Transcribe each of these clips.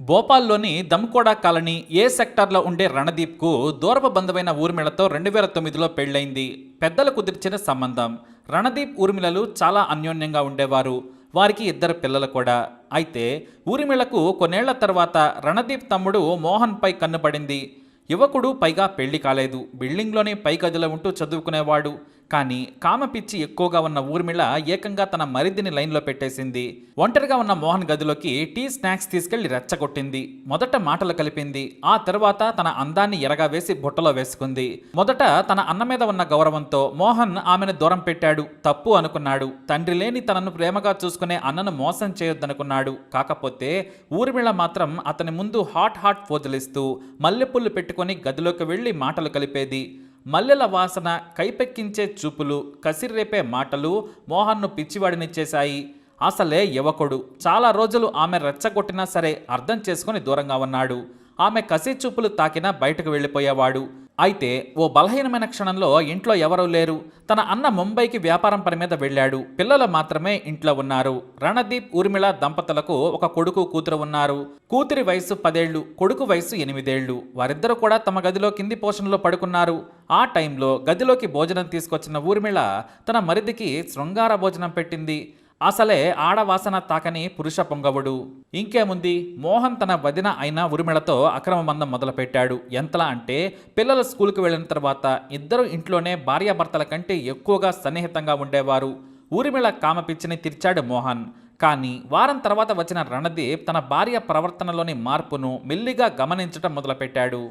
భోపాల్లోని దమ్కోడా colony ఏ సెక్టార్లో ఉండే రణదీప్కు దూరపు బంధమైన ఊర్మిళతో రెండు వేల తొమ్మిదిలో పెళ్ళైంది పెద్దలు కుదిర్చిన సంబంధం. రణదీప్ ఊర్మిళలు చాలా అన్యోన్యంగా ఉండేవారు. వారికి ఇద్దరు పిల్లలు కూడా. అయితే ఊర్మిళకు కొన్నేళ్ళ తర్వాత రణదీప్ తమ్ముడు మోహన్పై కన్నుపడింది యువకుడు పైగా పెళ్ళి కాలేదు. బిల్డింగ్లోనే పై గదిలో ఉంటూ చదువుకునేవాడు. కానీ కామ పిచ్చి ఎక్కువగా ఉన్న ఊర్మిళ ఏకంగా తన మరిదిని లైన్లో పెట్టేసింది. ఒంటరిగా ఉన్న మోహన్ గదిలోకి టీ స్నాక్స్ తీసుకెళ్ళి రెచ్చగొట్టింది. మొదట మాటలు కలిపింది. ఆ తర్వాత తన అందాన్ని ఎరగా వేసి బుట్టలో వేసుకుంది. మొదట తన అన్న మీద ఉన్న గౌరవంతో మోహన్ ఆమెను దూరం పెట్టాడు. తప్పు అనుకున్నాడు. తండ్రి లేని తనను ప్రేమగా చూసుకునే అన్నను మోసం చేయొద్దనుకున్నాడు. కాకపోతే ఊర్మిళ మాత్రం అతని ముందు హాట్ హాట్ పోజులిస్తూ మల్లెపుల్లు పెట్టుకొని గదిలోకి వెళ్ళి మాటలు కలిపేది. మల్లెల వాసన కైపెక్కించే చూపులు కసిర్రేపే మాటలు మోహన్ను పిచ్చివాడిని చేశాయి. అసలే యువకుడు. చాలా రోజులు ఆమె రెచ్చగొట్టినా సరే అర్థం చేసుకుని దూరంగా ఉన్నాడు. ఆమె కసి చూపులు తాకినా బయటకు వెళ్ళిపోయేవాడు. అయితే ఓ బలహీనమైన క్షణంలో ఇంట్లో ఎవరూ లేరు. తన అన్న ముంబైకి వ్యాపారం పని మీద వెళ్ళాడు. పిల్లలు మాత్రమే ఇంట్లో ఉన్నారు. రణదీప్ ఊర్మిళ దంపతులకు ఒక కొడుకు కూతురు ఉన్నారు. కూతురి వయసు పదేళ్ళు కొడుకు వయసు ఎనిమిదేళ్ళు వారిద్దరూ కూడా తమ గదిలో కింది పోషణలో పడుకున్నారు. ఆ టైంలో గదిలోకి భోజనం తీసుకొచ్చిన ఊర్మిళ తన మరిదికి శృంగార భోజనం పెట్టింది. అసలే ఆడవాసన తాకని పురుష పొంగవుడు. ఇంకేముంది మోహన్ తన వదిన అయిన ఉరిమిళతో అక్రమ బంధం మొదలుపెట్టాడు. ఎంతలా అంటే పిల్లలు స్కూల్కి వెళ్ళిన తర్వాత ఇద్దరు ఇంట్లోనే భార్యాభర్తల కంటే ఎక్కువగా సన్నిహితంగా ఉండేవారు. ఊరిమిళ కామపిచ్చిని తీర్చాడు మోహన్. కానీ వారం తర్వాత వచ్చిన రణదీప్ తన భార్య ప్రవర్తనలోని మార్పును మెల్లిగా గమనించటం మొదలుపెట్టాడు.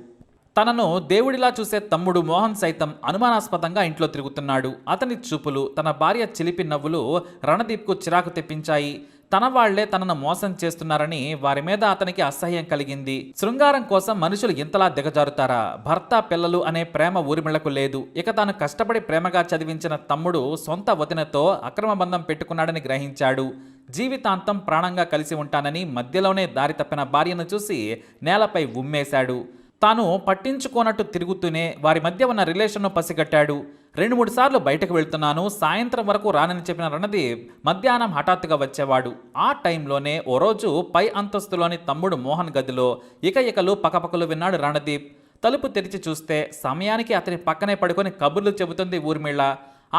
తనను దేవుడిలా చూసే తమ్ముడు మోహన్ సైతం అనుమానాస్పదంగా ఇంట్లో తిరుగుతున్నాడు. అతని చూపులు తన భార్య చిలిపి నవ్వులు రణదీప్కు చిరాకు తెప్పించాయి. తన వాళ్ళే తనను మోసం చేస్తున్నారని వారి మీద అతనికి అసహ్యం కలిగింది. శృంగారం కోసం మనుషులు ఇంతలా దిగజారుతారా? భర్త పిల్లలు అనే ప్రేమ ఊరిమిళ్ళకు లేదు. ఇక తాను కష్టపడి ప్రేమగా చదివించిన తమ్ముడు సొంత వదినతో అక్రమ బంధం పెట్టుకున్నాడని గ్రహించాడు. జీవితాంతం ప్రాణంగా కలిసి ఉంటానని మధ్యలోనే దారి తప్పిన భార్యను చూసి నేలపై ఉమ్మేశాడు. తాను పట్టించుకోనట్టు తిరుగుతూనే వారి మధ్య ఉన్న రిలేషన్ను పసిగట్టాడు. రెండు మూడు సార్లు బయటకు వెళ్తున్నాను సాయంత్రం వరకు రానని చెప్పిన రణదీప్ మధ్యాహ్నం హఠాత్తుగా వచ్చేవాడు. ఆ టైంలోనే ఓ రోజు పై అంతస్తులోని తమ్ముడు మోహన్ గదిలో ఇక ఇకలు పకపకలు విన్నాడు రణదీప్. తలుపు తెరిచి చూస్తే సమయానికి అతని పక్కనే పడుకొని కబుర్లు చెబుతుంది ఊర్మిళ.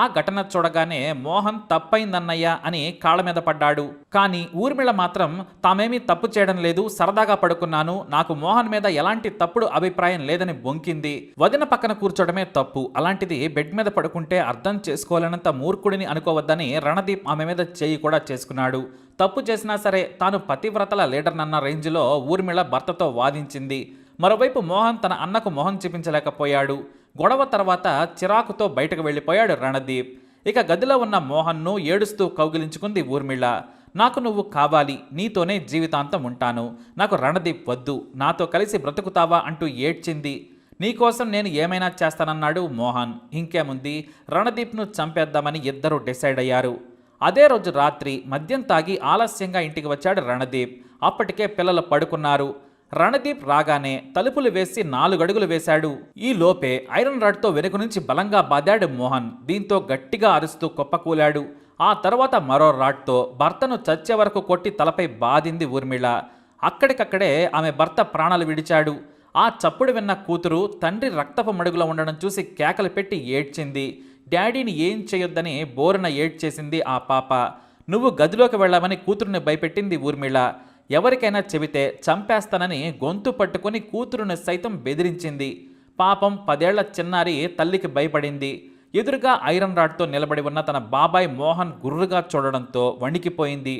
ఆ ఘటన చూడగానే మోహన్ తప్పైందన్నయ్య అని కాళ్ళ మీద పడ్డాడు. కానీ ఊర్మిళ మాత్రం తామేమీ తప్పు చేయడం లేదు సరదాగా పడుకున్నాను. నాకు మోహన్ మీద ఎలాంటి తప్పుడు అభిప్రాయం లేదని బొంకింది. వదిన పక్కన కూర్చోడమే తప్పు. అలాంటిది బెడ్ మీద పడుకుంటే అర్థం చేసుకోలేనంత మూర్ఖుడిని అనుకోవద్దని రణదీప్ ఆమె మీద చేయి కూడా చేసుకున్నాడు. తప్పు చేసినా సరే తాను పతివ్రతల లీడర్నన్న రేంజ్లో ఊర్మిళ భర్తతో వాదించింది. మరోవైపు మోహన్ తన అన్నకు మొహం చూపించలేకపోయాడు. గొడవ తర్వాత చిరాకుతో బయటకు వెళ్ళిపోయాడు రణదీప్. ఇక గదిలో ఉన్న మోహన్ను ఏడుస్తూ కౌగిలించుకుంది ఊర్మిళ. నాకు నువ్వు కావాలి నీతోనే జీవితాంతం ఉంటాను. నాకు రణదీప్ వద్దు నాతో కలిసి బ్రతుకుతావా అంటూ ఏడ్చింది. నీకోసం నేను ఏమైనా చేస్తానన్నాడు మోహన్. ఇంకేముంది రణదీప్ను చంపేద్దామని ఇద్దరూ డిసైడ్ అయ్యారు. అదే రోజు రాత్రి మద్యం తాగి ఆలస్యంగా ఇంటికి వచ్చాడు రణదీప్. అప్పటికే పిల్లలు పడుకున్నారు. రణదీప్ రాగానే తలుపులు వేసి నాలుగడుగులు వేశాడు. ఈ లోపే ఐరన్ రాడ్తో వెనుక నుంచి బలంగా బాదాడు మోహన్ దీంతో గట్టిగా అరుస్తూ కుప్పకూలాడు. ఆ తర్వాత మరో రాడ్తో భర్తను చచ్చే వరకు కొట్టి తలపై బాధింది ఊర్మిళ. అక్కడికక్కడే ఆమె భర్త ప్రాణాలు విడిచాడు. ఆ చప్పుడు విన్న కూతురు తండ్రి రక్తపు మడుగులో ఉండడం చూసి కేకలు పెట్టి ఏడ్చింది. డాడీని ఏం చేయొద్దని బోరున ఏడ్చేసింది ఆ పాప. నువ్వు గదిలోకి వెళ్ళామని కూతురుని భయపెట్టింది ఊర్మిళ. ఎవరికైనా చెబితే చంపేస్తానని గొంతు పట్టుకుని కూతురుని సైతం బెదిరించింది. పాపం పదేళ్ళ చిన్నారి తల్లికి భయపడింది. ఎదురుగా ఐరన్ రాడ్తో నిలబడి ఉన్న తన బాబాయ్ మోహన్ గుర్రుగా చూడడంతో వణికిపోయింది.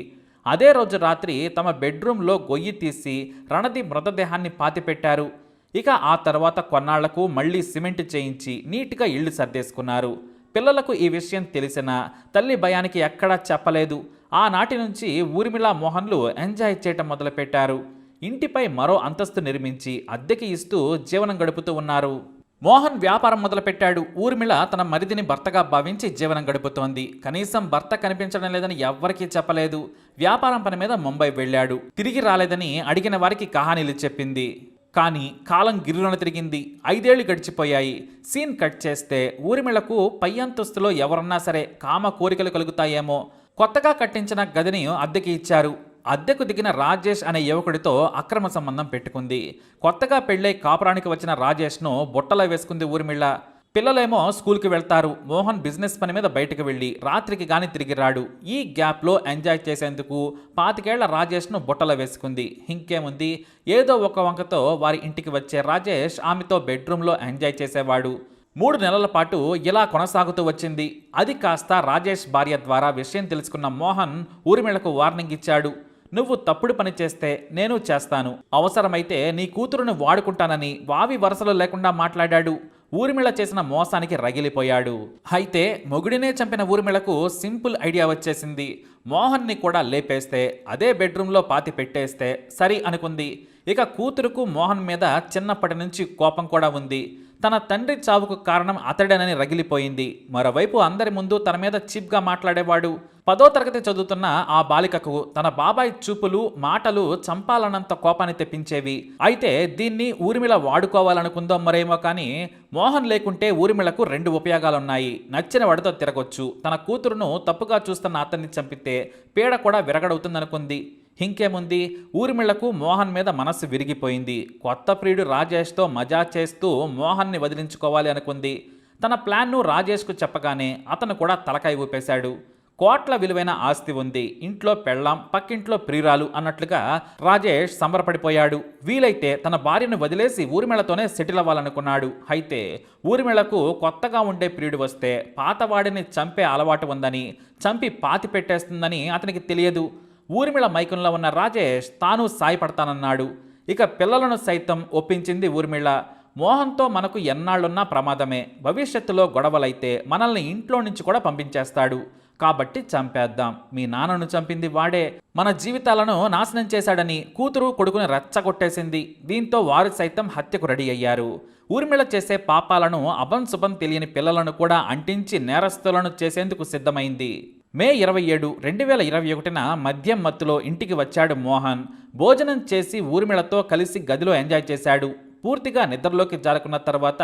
అదే రోజు రాత్రి తమ బెడ్రూమ్లో గొయ్యి తీసి రణది మృతదేహాన్ని పాతిపెట్టారు. ఇక ఆ తర్వాత కొన్నాళ్ళకు మళ్ళీ సిమెంట్ చేయించి నీట్గా ఇళ్ళు సర్దేసుకున్నారు. పిల్లలకు ఈ విషయం తెలిసినా తల్లి భయానికి ఎక్కడా చెప్పలేదు. ఆనాటి నుంచి ఊర్మిళ మోహన్లు ఎంజాయ్ చేయటం మొదలుపెట్టారు. ఇంటిపై మరో అంతస్తు నిర్మించి అద్దెకి ఇస్తూ జీవనం గడుపుతూ ఉన్నారు. మోహన్ వ్యాపారం మొదలుపెట్టాడు. ఊర్మిళ తన మరిదిని భర్తగా భావించి జీవనం గడుపుతోంది. కనీసం భర్త కనిపించడం లేదని ఎవ్వరికీ చెప్పలేదు. వ్యాపారం పని మీద ముంబై వెళ్ళాడు. తిరిగి రాలేదని అడిగిన వారికి కహానీలు చెప్పింది. కానీ కాలం గిర్రున తిరిగింది. ఐదేళ్ళు గడిచిపోయాయి. సీన్ కట్ చేస్తే ఊర్మిళకు పై అంతస్తులో ఎవరన్నా సరే కామ కోరికలు కలుగుతాయేమో. కొత్తగా కట్టించిన గదిని అద్దెకి ఇచ్చారు. అద్దెకు దిగిన రాజేష్ అనే యువకుడితో అక్రమ సంబంధం పెట్టుకుంది. కొత్తగా పెళ్ళై కాపురానికి వచ్చిన రాజేష్ను బుట్టలో వేసుకుంది ఊరిమిళ్ళ పిల్లలేమో స్కూల్కి వెళ్తారు. మోహన్ బిజినెస్ పని మీద బయటకు వెళ్ళి రాత్రికి గాని తిరిగి రాడు. ఈ గ్యాప్లో ఎంజాయ్ చేసేందుకు పాతికేళ్ళ రాజేష్ను బుట్టలో వేసుకుంది. ఇంకేముంది? ఏదో ఒక వంకతో వారి ఇంటికి వచ్చే రాజేష్ ఆమెతో బెడ్రూమ్లో ఎంజాయ్ చేసేవాడు. మూడు నెలల పాటు ఇలా కొనసాగుతూ వచ్చింది. అది కాస్త రాజేష్ భార్య ద్వారా విషయం తెలుసుకున్న మోహన్ ఊరిమిళకు వార్నింగ్ ఇచ్చాడు. నువ్వు తప్పుడు పని చేస్తే నేను చేస్తాను. అవసరమైతే నీ కూతురును వాడుకుంటానని వావి వరసలు లేకుండా మాట్లాడాడు. ఊర్మిళ చేసిన మోసానికి రగిలిపోయాడు. అయితే మొగుడినే చంపిన ఊర్మిళకు సింపుల్ ఐడియా వచ్చేసింది. మోహన్ని కూడా లేపేస్తే అదే బెడ్రూమ్లో పాతి పెట్టేస్తే సరి అనుకుంది. ఇక కూతురుకు మోహన్ మీద చిన్నప్పటి నుంచి కోపం కూడా ఉంది. తన తండ్రి చావుకు కారణం అతడేనని రగిలిపోయింది. మరోవైపు అందరి ముందు తన మీద చీప్గా మాట్లాడేవాడు. పదో తరగతి చదువుతున్న ఆ బాలికకు తన బాబాయ్ చూపులు మాటలు చంపాలన్నంత కోపాన్ని తెప్పించేవి. అయితే దీన్ని ఊర్మిళ వాడుకోవాలనుకుందో మరేమో కానీ మోహన్ లేకుంటే ఊర్మిళకు రెండు ఉపయోగాలున్నాయి. నచ్చిన వాడితో తిరగొచ్చు. తన కూతురును తప్పుగా చూస్తున్న అతన్ని చంపితే పీడ కూడా విరగడవుతుందనుకుంది. ఇంకేముంది ఊర్మిళకు మోహన్ మీద మనస్సు విరిగిపోయింది. కొత్త ప్రియుడు రాజేష్తో మజా చేస్తూ మోహన్ని వదిలించుకోవాలి అనుకుంది. తన ప్లాన్ను రాజేష్కు చెప్పగానే అతను కూడా తలకాయ ఊపేశాడు. కోట్ల విలువైన ఆస్తి ఉంది. ఇంట్లో పెళ్ళాం పక్కింట్లో ప్రియురాలు అన్నట్లుగా రాజేష్ సంబరపడిపోయాడు. వీలైతే తన భార్యను వదిలేసి ఊర్మిళతోనే సెటిల్ అవ్వాలనుకున్నాడు. అయితే ఊర్మిళకు కొత్తగా ఉండే ప్రియుడు వస్తే పాతవాడిని చంపే అలవాటు ఉందని చంపి పాతి పెట్టేస్తుందని అతనికి తెలియదు. ఊర్మిళ మైకంలో ఉన్న రాజేష్ తాను సాయపడతానన్నాడు. ఇక పిల్లలను సైతం ఒప్పించింది ఊర్మిళ. మోహన్తో మనకు ఎన్నాళ్ళున్నా ప్రమాదమే. భవిష్యత్తులో గొడవలైతే మనల్ని ఇంట్లో నుంచి కూడా పంపించేస్తాడు. కాబట్టి చంపేద్దాం. మీ నాన్నను చంపింది వాడే. మన జీవితాలను నాశనం చేశాడని కూతురు కొడుకుని రెచ్చగొట్టేసింది. దీంతో వారు సైతం హత్యకు రెడీ అయ్యారు. ఊర్మిళ చేసే పాపాలను అభం శుభం తెలియని పిల్లలను కూడా అంటించి నేరస్తులను చేసేందుకు సిద్ధమైంది. మే ఇరవై ఏడు రెండు వేల ఇరవై ఒకటిన మద్యం మత్తులో ఇంటికి వచ్చాడు మోహన్. భోజనం చేసి ఊర్మిళతో కలిసి గదిలో ఎంజాయ్ చేశాడు. పూర్తిగా నిద్రలోకి జారుకున్న తర్వాత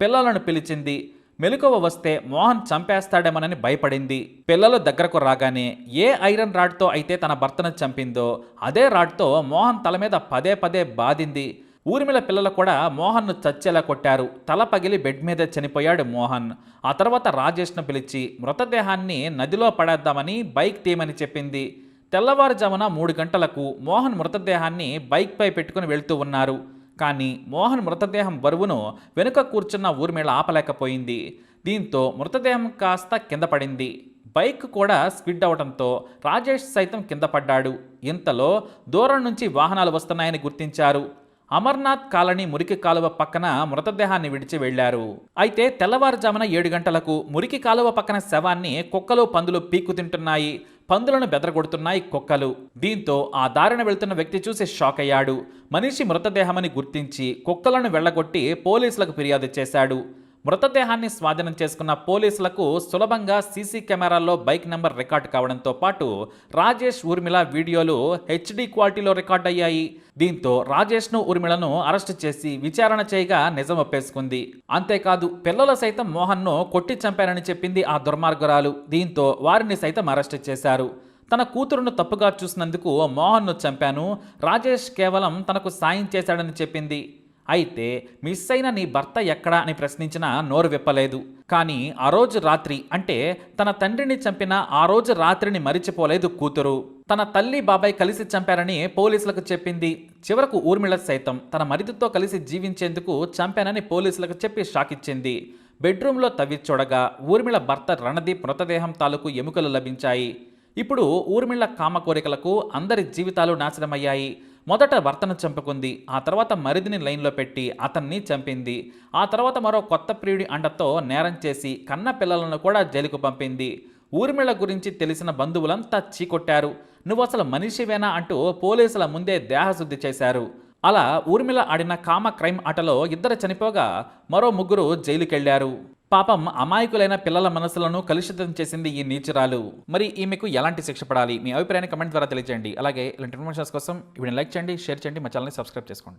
పిల్లలను పిలిచింది. మెలకువ వస్తే మోహన్ చంపేస్తాడేమోనని భయపడింది. పిల్లలు దగ్గరకు రాగానే ఏ ఐరన్ రాడ్తో అయితే తన భర్తను చంపిందో అదే రాడ్తో మోహన్ తల మీద పదే పదే బాధింది. ఊర్మిళ పిల్లలు కూడా మోహన్ను చచ్చేలా కొట్టారు. తల పగిలి బెడ్ మీద చనిపోయాడు మోహన్. ఆ తర్వాత రాజేష్ను పిలిచి మృతదేహాన్ని నదిలో పడేద్దామని బైక్ తీయమని చెప్పింది. తెల్లవారుజామున మూడు గంటలకు మోహన్ మృతదేహాన్ని బైక్పై పెట్టుకుని వెళ్తూ ఉన్నారు. కానీ మోహన్ మృతదేహం బరువును వెనుక కూర్చున్న ఊర్మిళ ఆపలేకపోయింది. దీంతో మృతదేహం కాస్త కింద పడింది. బైక్ కూడా స్కిడ్ అవడంతో రాజేష్ సైతం కింద పడ్డాడు. ఇంతలో దూరం నుంచి వాహనాలు వస్తున్నాయని గుర్తించారు. అమర్నాథ్ కాలనీ మురికి కాలువ పక్కన మృతదేహాన్ని విడిచి వెళ్ళారు అయితే తెల్లవారుజామున ఏడు గంటలకు మురికి కాలువ పక్కన శవాన్ని కుక్కలు పందులు పీక్కు తింటున్నాయి. పందులను బెదరగొడుతున్నాయి కుక్కలు. దీంతో ఆ దారిన వెళ్తున్న వ్యక్తి చూసి షాక్ అయ్యాడు. మనిషి మృతదేహమని గుర్తించి కుక్కలను వెళ్ళగొట్టి పోలీసులకు ఫిర్యాదు చేశాడు. మృతదేహాన్ని స్వాధీనం చేసుకున్న పోలీసులకు సులభంగా సీసీ కెమెరాల్లో బైక్ నెంబర్ రికార్డు కావడంతో పాటు రాజేష్ ఊర్మిళ వీడియోలు హెచ్డి క్వాలిటీలో రికార్డ్ అయ్యాయి. దీంతో రాజేష్ను ఊర్మిళను అరెస్టు చేసి విచారణ చేయగా నిజం ఒప్పేసుకుంది. అంతేకాదు పిల్లలు సైతం మోహన్ను కొట్టి చంపారని చెప్పింది ఆ దుర్మార్గురాలు. దీంతో వారిని సైతం అరెస్టు చేశారు. తన కూతురును తప్పుగా చూసినందుకు మోహన్ను చంపాను. రాజేష్ కేవలం తనకు సాయం చేశాడని చెప్పింది. అయితే మిస్ అయిన నీ భర్త ఎక్కడా అని ప్రశ్నించినా నోరు విప్పలేదు. కానీ ఆ రోజు రాత్రి అంటే తన తండ్రిని చంపిన ఆ రోజు రాత్రిని మరిచిపోలేదు కూతురు. తన తల్లి బాబాయ్ కలిసి చంపారని పోలీసులకు చెప్పింది. చివరకు ఊర్మిళ సైతం తన మరిదితో కలిసి జీవించేందుకు చంపానని పోలీసులకు చెప్పి షాక్ ఇచ్చింది. బెడ్రూమ్లో తవ్వి చూడగా ఊర్మిళ భర్త రణదీప్ మృతదేహం తాలూకు ఎముకలు లభించాయి. ఇప్పుడు ఊర్మిళ కామ కోరికలకు అందరి జీవితాలు నాశనమయ్యాయి. మొదట భర్తను చంపుకుంది ఆ తర్వాత మరిదిని లైన్లో పెట్టి అతన్ని చంపింది ఆ తర్వాత మరో కొత్త ప్రియుడి అండతో నేరం చేసి కన్న పిల్లలను కూడా జైలుకు పంపింది. ఊర్మిళ గురించి తెలిసిన బంధువులంతా చీకొట్టారు. నువ్వు అసలు మనిషివేనా? అంటూ పోలీసుల ముందే దేహశుద్ధి చేశారు. అలా ఊర్మిళ ఆడిన కామ క్రైమ్ ఆటలో ఇద్దరు చనిపోగా మరో ముగ్గురు జైలుకెళ్ళారు. పాపం అమాయకులైన పిల్లల మనసులను కలుషితం చేసింది ఈ నీచురాలు. మరి ఈమెకు ఎలాంటి శిక్ష పడాలి? మీ అభిప్రాయాన్ని కమెంట్ ద్వారా తెలియజేయండి అలాగే ఇలాంటి ఇన్ఫర్మేషన్స్ కోసం వీడిని లైక్ చేయండి షేర్ చేయండి మా ఛానల్ని సబ్స్క్రైబ్ చేసుకోండి.